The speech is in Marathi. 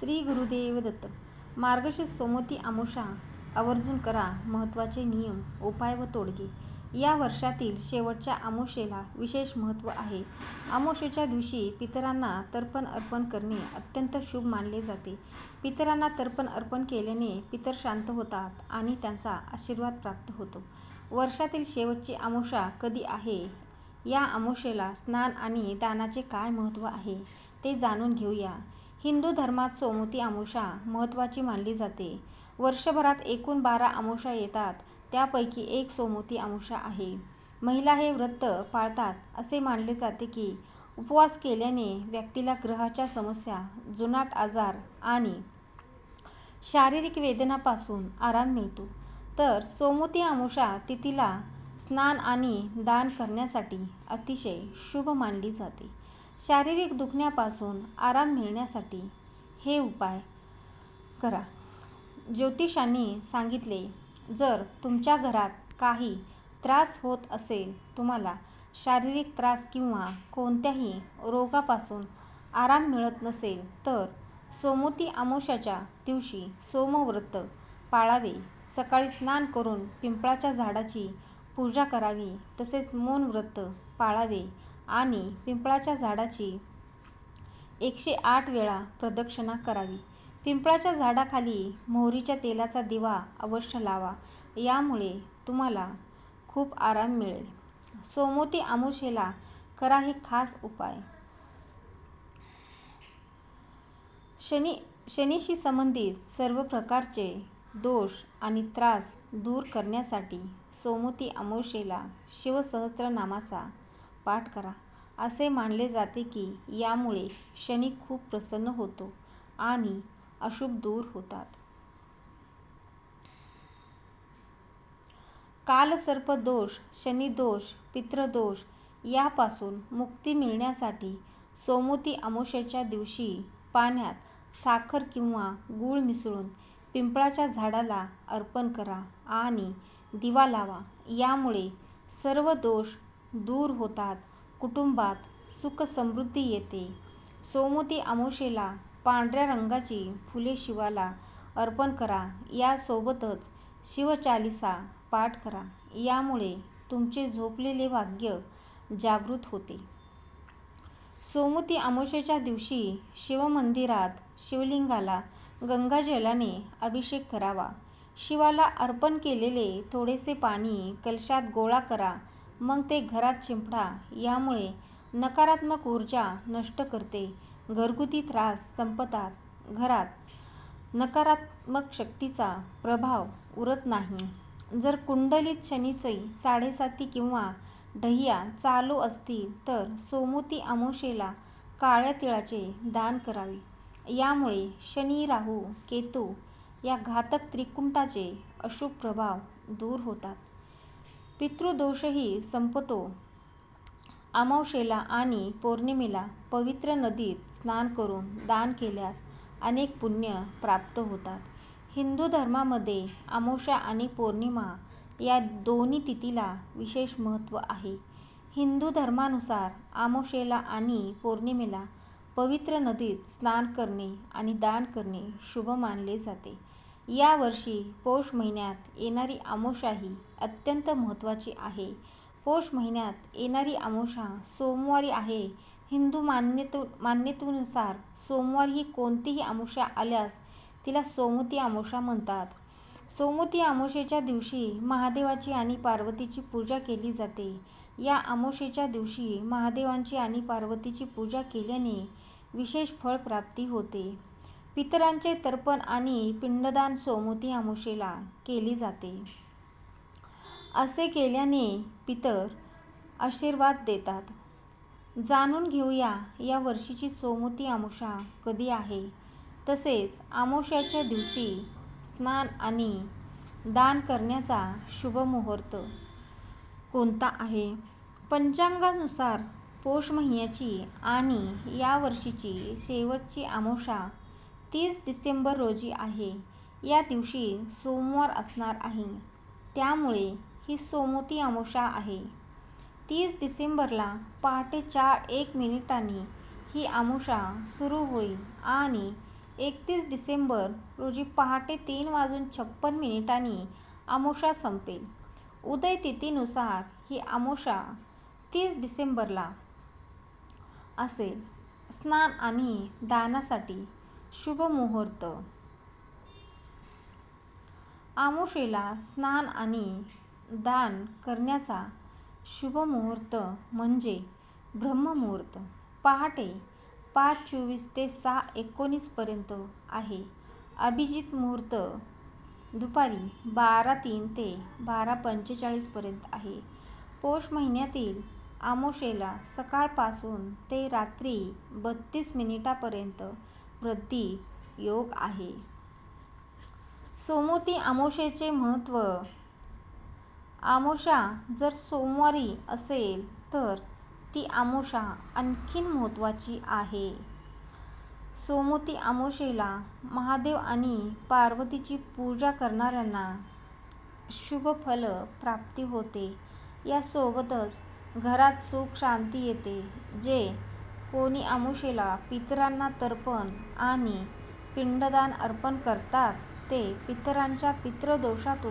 श्री गुरुदेव दत्त. मार्गशीर्ष सोमवती अमावस्या आवर्जून करा महत्त्वाचे नियम उपाय व तोडगे. या वर्षातील शेवटच्या अमावस्येला विशेष महत्त्व आहे. अमावस्येच्या दिवशी पितरांना तर्पण अर्पण करणे अत्यंत शुभ मानले जाते. पितरांना तर्पण अर्पण केल्याने पितर शांत होतात आणि त्यांचा आशीर्वाद प्राप्त होतो. वर्षातील शेवटची अमावस्या कधी आहे? या अमावस्येला स्नान आणि दानाचे काय महत्त्व आहे? ते जाणून घेऊया. हिंदू धर्मात सोमवती आमुषा महत्त्वाची मानली जाते. वर्षभरात एकूण बारा आमुषा येतात त्यापैकी एक सोमवती आमुषा आहे. महिला हे व्रत पाळतात असे मानले जाते की उपवास केल्याने व्यक्तीला ग्रहाच्या समस्या जुनाट आजार आणि शारीरिक वेदनापासून आराम मिळतो. तर सोमवती आमुषा तिथीला स्नान आणि दान करण्यासाठी अतिशय शुभ मानली जाते. शारीरिक दुखण्यापासून आराम मिळण्यासाठी हे उपाय करा. ज्योतिषांनी सांगितले जर तुमच्या घरात काही त्रास होत असेल तुम्हाला शारीरिक त्रास किंवा कोणत्याही रोगापासून आराम मिळत नसेल तर सोमोती आमोशाच्या दिवशी सोमव्रत पाळावे. सकाळी स्नान करून पिंपळाच्या झाडाची पूजा करावी तसेच मौन व्रत पाळावे. आणि पिंपळाच्या झाडाची एकशे आठ वेळा प्रदक्षिणा करावी. पिंपळाच्या झाडाखाली मोहरीच्या तेलाचा दिवा अवश्य लावा. यामुळे तुम्हाला खूप आराम मिळेल. सोमोती अमावस्येला करा हे खास उपाय. शनी शनीशी संबंधित सर्व प्रकारचे दोष आणि त्रास दूर करण्यासाठी सोमोती अमावस्येला शिवसहस्त्रनामाचा पाठ करा. असे मानले जाते की यामुळे शनी खूप प्रसन्न होतो आणि अशुभ दूर होतात. कालसर्पदोष शनिदोष पितृदोष यापासून मुक्ती मिळण्यासाठी सोमोती अमावस्येच्या दिवशी पाण्यात साखर किंवा गूळ मिसळून पिंपळाच्या झाडाला अर्पण करा आणि दिवा लावा. यामुळे सर्व दोष दूर होतात. कुटुंबात सुख समृद्धी येते. सोमवती अमावस्येला पांढऱ्या रंगाची फुले शिवाला अर्पण करा. यासोबतच शिवचालिसा पाठ करा. यामुळे तुमचे झोपलेले भाग्य जागृत होते. सोमवती अमावस्येच्या दिवशी शिवमंदिरात शिवलिंगाला गंगाजलाने अभिषेक करावा. शिवाला अर्पण केलेले थोडेसे पाणी कलशात गोळा करा. मग ते घरात शिंपडा यामुळे नकारात्मक ऊर्जा नष्ट करते. घरगुती त्रास संपतात. घरात नकारात्मक शक्तीचा प्रभाव उरत नाही. जर कुंडलीत शनीचे साडेसाती किंवा ढहिया चालू असतील तर सोमोती अमोशेला काळ्या तिळाचे दान करावे. यामुळे शनी राहू केतू या घातक त्रिकुंटाचे अशुभ प्रभाव दूर होतात. पितृदोषही संपतो. अमावशेला आणि पौर्णिमेला पवित्र नदीत स्नान करून दान केल्यास अनेक पुण्य प्राप्त होतात. हिंदू धर्मामध्ये अमावस्या आणि पौर्णिमा या दोन्ही तिथीला विशेष महत्त्व आहे. हिंदू धर्मानुसार अमावशेला आणि पौर्णिमेला पवित्र नदीत स्नान करणे आणि दान करणे शुभ मानले जाते. यावर्षी पौष महिन्यात येणारी अमावस्या ही अत्यंत महत्त्वाची आहे. पौष महिन्यात येणारी आमोशा सोमवारी आहे. हिंदू मान्यतू मान्यतेनुसार सोमवारी ही कोणतीही आमोशा आल्यास तिला सोमती आमोशा म्हणतात. सोमती आमोशेच्या दिवशी महादेवाची आणि पार्वतीची पूजा केली जाते. या आमोशेच्या दिवशी महादेवांची आणि पार्वतीची पूजा केल्याने विशेष फळ प्राप्ती होते. पितरांचे तर्पण आणि पिंडदान सोमवती अमुषेला केली जाते. असे केल्याने पितर आशीर्वाद देतात. जाणून घेऊया या वर्षीची सोमवती आमुषा कधी आहे. तसेच आमोशाच्या दिवशी स्नान आणि दान करण्याचा शुभ मुहूर्त कोणता आहे? पंचांगानुसार पौष महिन्याची आणि या वर्षीची शेवटची आमोषा तीस डिसेंबर रोजी आहे या दिवशी सोमवार असणार आहे त्यामुळे ही सोमवती अमावस्या आहे तीस डिसेंबरला पहाटे चार एक मिनिटांनी ही अमावस्या सुरू होईल आणि एकतीस डिसेंबर रोजी पहाटे तीन वाजून छप्पन मिनिटांनी अमावस्या संपेल. उदय तिथीनुसार ही अमावस्या तीस डिसेंबरला असेल. स्नान आणि दानासाठी शुभ मुहूर्त आमुषेला स्नान आणि दान करण्याचा शुभ मुहूर्त म्हणजे ब्रह्ममुहूर्त पहाटे पाच चोवीस ते सहा एकोणीसपर्यंत आहे. अभिजित मुहूर्त दुपारी बारा तीन ते बारा पंचेचाळीसपर्यंत आहे. पौष महिन्यातील आमोशेला सकाळपासून ते रात्री बत्तीस मिनिटापर्यंत वृद्धी योग आहे. सोमोती आमोशेचे महत्त्व आमोशा जर सोमवारी असेल तर ती आमोशा आणखीन महत्त्वाची आहे. सोमोती आमोशेला महादेव आणि पार्वतीची पूजा करणाऱ्यांना शुभ फल प्राप्ती होते. यासोबतच घरात सुख शांती येते. जे कोणी अमावस्येला पितरांना तर्पण आणि पिंडदान अर्पण करतात ते पितरांच्या पितृदोषातून